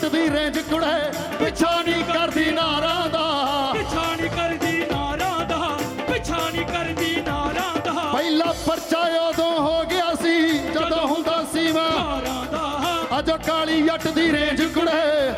ਜੱਟ ਦੀ ਰੇਂਜ ਕੁੜੇ ਪਿੱਛਾ ਨਹੀਂ ਕਰਦੀ ਨਾਰਾਂ ਦਾ। ਪਿਛਾ ਨਹੀਂ ਕਰਦੀ ਨਾਰਾਂ ਦਾ ਪਿਛਾ ਨਹੀਂ ਕਰਦੀ ਨਾਰਾਂ ਦਾ। ਪਹਿਲਾ ਪਰਚਾ ਉਦੋਂ ਹੋ ਗਿਆ ਸੀ ਜਦੋਂ ਹੁੰਦਾ ਸੀ ਮੈਂ। ਨਾਰਾਂ ਦਾ। ਅੱਜ ਕਾਲੀ ਜੱਟ ਦੀ ਰੇਂਜ ਕੁੜੇ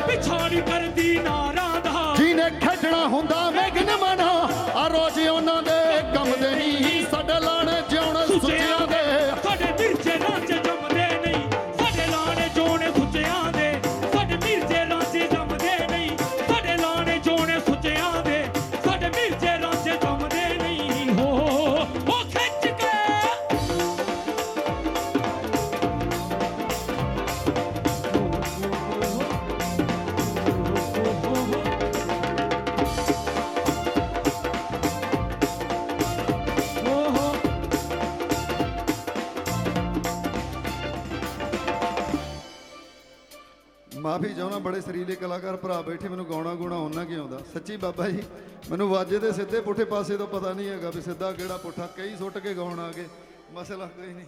ਮਾਫੀ ਚਾਹੁੰਦਾ, ਬੜੇ ਸਰੀਲੇ ਕਲਾਕਾਰ ਭਰਾ ਬੈਠੇ, ਮੈਨੂੰ ਗਾਉਣਾ ਗੁਣਾ ਉਹਨਾਂ ਕੀ ਆਉਂਦਾ? ਸੱਚੀ ਬਾਬਾ ਜੀ, ਮੈਨੂੰ ਵਾਜੇ ਦੇ ਸਿੱਧੇ ਪੁੱਠੇ ਪਾਸੇ ਤੋਂ ਪਤਾ ਨਹੀਂ ਹੈਗਾ ਵੀ ਸਿੱਧਾ ਕਿਹੜਾ ਪੁੱਠਾ, ਕਈ ਸੁੱਟ ਕੇ ਗਾਉਣ ਆ ਗਏ, ਮਸਲਾ ਕੋਈ ਨਹੀਂ।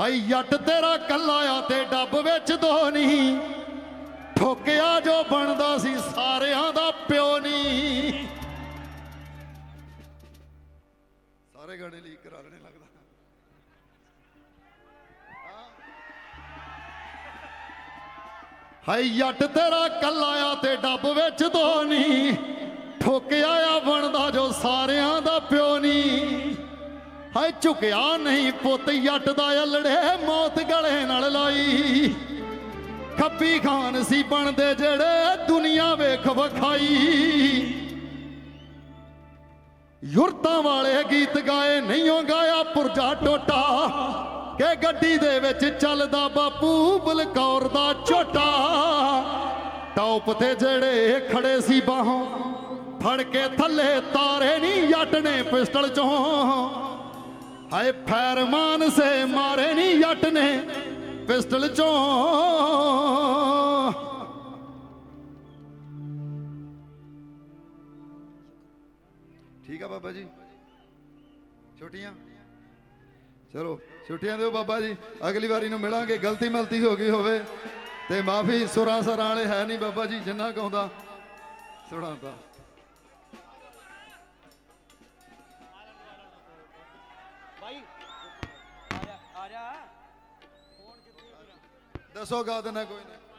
ਹਾਈ ਜੱਟ ਤੇਰਾ ਕੱਲਾ ਆ ਤੇ ਡੱਬ ਵਿੱਚ ਦੋ ਨਹੀਂ, ਠੋਕਿਆ ਜੋ ਬਣਦਾ ਸੀ ਸਾਰਿਆਂ ਦਾ ਪਿਓ ਨਹੀਂ। ਸਾਰੇ ਗਾਣੇ ਲੀਕ ਕਰਾ ਲੈਣੇ ਲੱਗਦਾ। ਹਾਈ ਜੱਟ ਤੇਰਾ ਕੱਲਾਇਆ ਤੇ ਡੱਬ ਵਿੱਚ ਦੋ ਨਹੀਂ ਠੋਕਿਆ ਆ ਬਣਦਾ ਜੋ ਸਾਰਿਆਂ ਦਾ ਪਿਓ ਨਹੀਂ ਹਾਏ, ਝੁਕਿਆ ਨਹੀਂ ਪੁੱਤ ਜੱਟ ਦਾ ਅਲੜੇ ਮੌਤ ਗਲੇ ਨਾਲ ਲਾਈ। ਖੱਪੀ ਖਾਨ ਸੀ ਬਣਦੇ ਜਿਹੜੇ ਦੁਨੀਆ ਵੇਖ ਵਖਾਈ। ਯੁਰਤਾਂ ਵਾਲੇ ਗੀਤ ਗਾਏ, ਨਹੀਂਓ ਗਾਇਆ ਪੁਰਜਾ ਟੋਟਾ। ਕਿ ਗੱਡੀ ਦੇ ਵਿੱਚ ਚੱਲਦਾ ਬਾਪੂ ਬਲਕੌਰ ਦਾ ਝੋਟਾ ਟੌਪ ਤੇ ਜਿਹੜੇ ਖੜੇ ਸੀ ਬਾਹੋਂ, ਫੜ ਕੇ ਥੱਲੇ ਤਾਰੇ ਨਹੀਂ ਜੱਟ ਨੇ ਪਿਸਟਲ ਚੋਂ। ਹਾਏ ਫੈਰਮਾਨ ਸੇ ਮਾਰੇ ਨਹੀਂ ਜੱਟ ਨੇ ਪਿਸਟਲ ਚੋਂ। ਠੀਕ ਆ ਬਾਬਾ ਜੀ? ਛੁੱਟੀਆਂ? ਚਲੋ, ਛੁੱਟੀਆਂ ਦਿਓ ਬਾਬਾ ਜੀ। ਅਗਲੀ ਵਾਰੀ ਨੂੰ ਮਿਲਾਂਗੇ, ਗਲਤੀ ਮਲਤੀ ਹੋ ਗਈ ਹੋਵੇ। ਤੇ ਮਾਫੀ ਸੁਰਾਂ ਸਰਾਂ ਵਾਲੇ ਹੈ ਨਹੀਂ ਬਾਬਾ ਜੀ ਜਿੰਨਾ ਗਾਉਂਦਾ ਸੁਣਾਉਂਦਾ ਦੱਸੋ ਗਾ ਦੇਣਾ ਕੋਈ ਨਹੀਂ